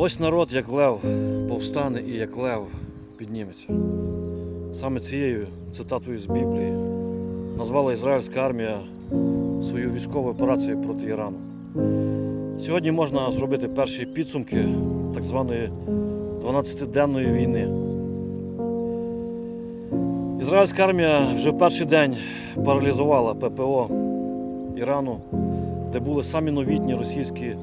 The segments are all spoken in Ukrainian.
Ось народ, як лев, повстане і як лев підніметься. Саме цією цитатою з Біблії назвала ізраїльська армія свою військову операцію проти Ірану. Сьогодні можна зробити перші підсумки так званої 12-денної війни. Ізраїльська армія вже в перший день паралізувала ППО Ірану, де були самі новітні російські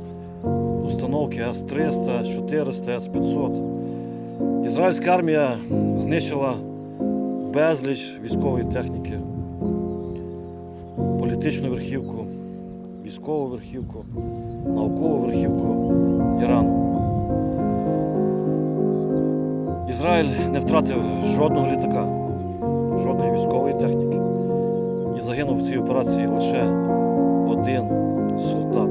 установки С-300, С-400, С-500. Ізраїльська армія знищила безліч військової техніки, політичну верхівку, військову верхівку, наукову верхівку Ірану. Ізраїль не втратив жодного літака, жодної військової техніки. І загинув в цій операції лише один солдат.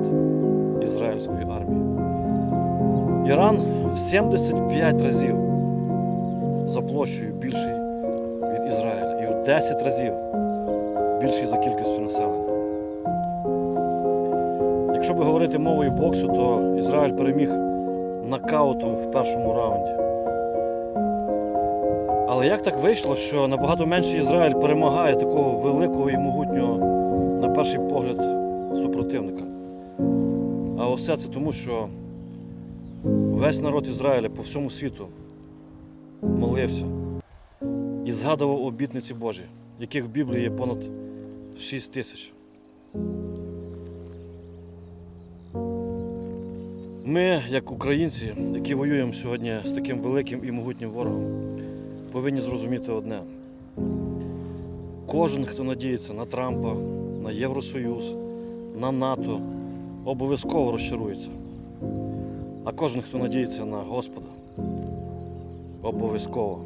Іран в 75 разів за площею більший від Ізраїля і в 10 разів більший за кількістю населення. Якщо би говорити мовою боксу, то Ізраїль переміг нокаутом в першому раунді. Але як так вийшло, що набагато менше Ізраїль перемагає такого великого і могутнього, на перший погляд, супротивника? А усе це тому, що весь народ Ізраїля по всьому світу молився і згадував обітниці Божі, яких в Біблії є понад 6 тисяч. Ми, як українці, які воюємо сьогодні з таким великим і могутнім ворогом, повинні зрозуміти одне. Кожен, хто надіється на Трампа, на Євросоюз, на НАТО, обов'язково розчарується. А кожен, хто надіється на Господа, обов'язково.